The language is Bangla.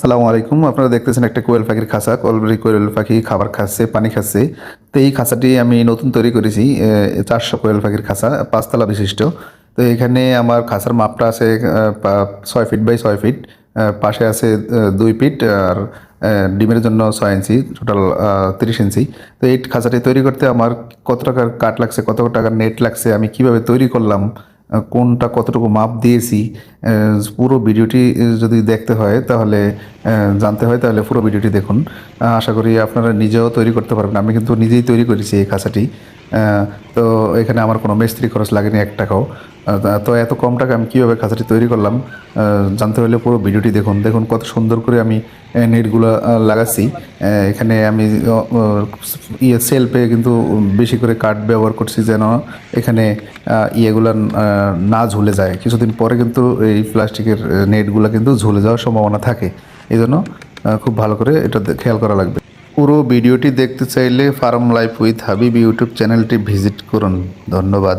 সালামু আলাইকুম। আপনারা দেখতেছেন একটা কোয়েল পাখির খাঁচা। অলরেডি কোয়েল পাখি খাবার খাচ্ছে, পানি খাচ্ছে। তো এই খাঁচাটি আমি নতুন তৈরি করেছি চারশো কোয়েল পাখির খাঁচা, পাঁচতলা বিশিষ্ট। তো এখানে আমার খাঁচার মাপটা আছে ছয় ফিট বাই ছয় ফিট পাশে আছে দুই ফিট আর ডিমের জন্য ছয় ইঞ্চি, টোটাল তিরিশ ইঞ্চি। তো এই খাঁচাটি তৈরি করতে আমার কত টাকার কাঠ লাগছে, কত টাকার নেট লাগছে, আমি কীভাবে তৈরি করলাম কোনটা কতটুকু মাপ দিয়েছি পুরো ভিডিওটি যদি দেখতে হয় তাহলে জানতে হয়, তাহলে পুরো ভিডিওটি দেখুন। আশা করি আপনারা নিজেও তৈরি করতে পারবেন। আমি কিন্তু নিজেই তৈরি করেছি এই খাঁচাটি। তো এখানে আমার কোনো মিস্ত্রি খরচ লাগেনি এক টাকাও। তো এত কম টাকা আমি কীভাবে খাঁচাটি তৈরি করলাম? জানতে হলে পুরো ভিডিওটি দেখুন। দেখুন কত সুন্দর করে আমি নেটগুলো লাগাচ্ছি। এখানে আমি ইয়ে সেলফে কিন্তু বেশি করে কাঠ ব্যবহার করছি যেন এখানে ইয়েগুলো না ঝুলে যায়। কিছুদিন পরে কিন্তু এই প্লাস্টিকের নেটগুলো কিন্তু ঝুলে যাওয়ার সম্ভাবনা থাকে। এই জন্য খুব ভালো করে এটা খেয়াল করা লাগবে। পুরো ভিডিওটি দেখতে চাইলে farm life with Habib YouTube চ্যানেলটি ভিজিট করুন। ধন্যবাদ।